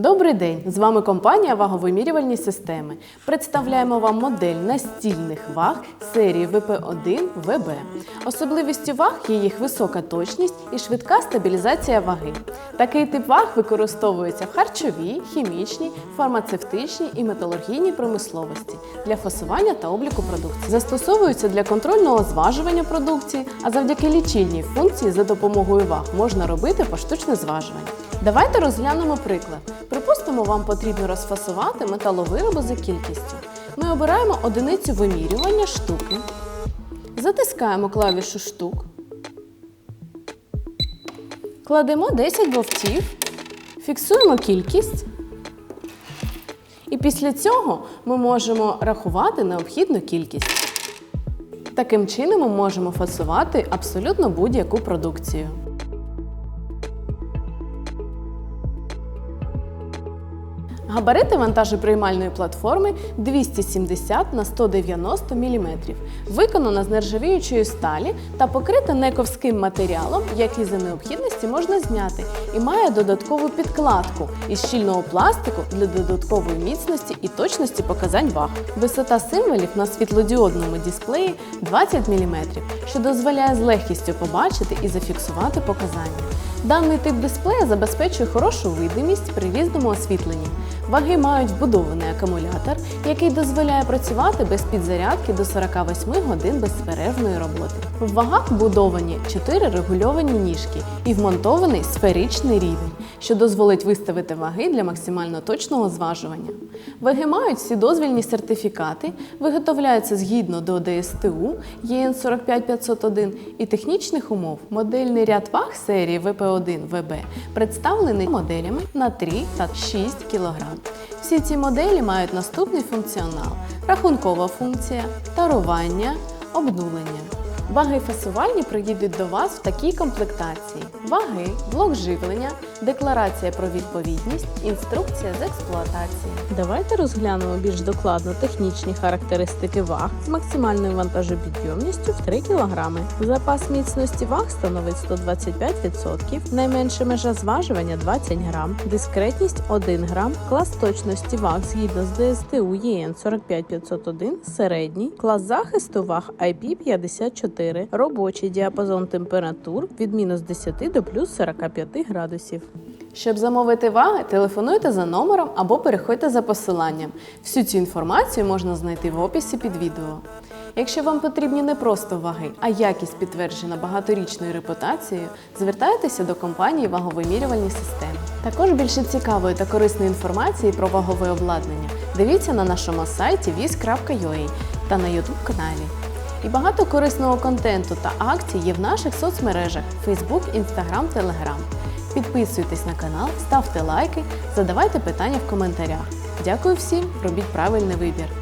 Добрий день! З вами компанія Ваговимірювальні системи. Представляємо вам модель настільних ваг серії ВП1 ВБ. Особливістю ваг є їх висока точність і швидка стабілізація ваги. Такий тип ваг використовується в харчовій, хімічній, фармацевтичній і металургійній промисловості для фасування та обліку продукції. Застосовуються для контрольного зважування продукції, а завдяки лічильній функції за допомогою ваг можна робити поштучне зважування. Давайте розглянемо приклад. Припустимо, вам потрібно розфасувати металовироби за кількістю. Ми обираємо одиницю вимірювання штуки, затискаємо клавішу штук, кладемо 10 вовтів, фіксуємо кількість. І після цього ми можемо рахувати необхідну кількість. Таким чином ми можемо фасувати абсолютно будь-яку продукцію. Габарити вантажоприймальної платформи 270 на 190 мм. Виконана з нержавіючої сталі та покрита нековським матеріалом, який за необхідності можна зняти, і має додаткову підкладку із щільного пластику для додаткової міцності і точності показань ваг. Висота символів на світлодіодному дисплеї 20 мм, що дозволяє з легкістю побачити і зафіксувати показання. Даний тип дисплея забезпечує хорошу видимість при різному освітленні. Ваги мають вбудований акумулятор, який дозволяє працювати без підзарядки до 48 годин безперервної роботи. В вагах вбудовані 4 регульовані ніжки і вмонтований сферичний рівень, що дозволить виставити ваги для максимально точного зважування. Ваги мають всі дозвільні сертифікати, виготовляються згідно до ДСТУ ЄН 45501 і технічних умов. Модельний ряд ваг серії ВП1 ВБ представлений моделями на 3 та 6 кг. Всі ці моделі мають наступний функціонал: рахункова функція, тарування, обнулення. Ваги фасувальні приїдуть до вас в такій комплектації: ваги, блок живлення, декларація про відповідність, інструкція з експлуатації. Давайте розглянемо більш докладно технічні характеристики ваг з максимальною вантажопідйомністю в 3 кг. Запас міцності ваг становить 125%, найменша межа зважування 20 грам, дискретність 1 грам, клас точності ваг згідно з ДСТУ ЄН 45501 середній, клас захисту ваг IP54, робочий діапазон температур від мінус 10 до плюс 45 градусів. Щоб замовити ваги, телефонуйте за номером або переходьте за посиланням. Всю цю інформацію можна знайти в описі під відео. Якщо вам потрібні не просто ваги, а якість підтверджена багаторічною репутацією, звертайтеся до компанії Ваговимірювальні системи. Також більше цікавої та корисної інформації про вагове обладнання дивіться на нашому сайті viz.ua та на YouTube каналі. І багато корисного контенту та акцій є в наших соцмережах Facebook, Instagram, Telegram. Підписуйтесь на канал, ставте лайки, задавайте питання в коментарях. Дякую всім, робіть правильний вибір.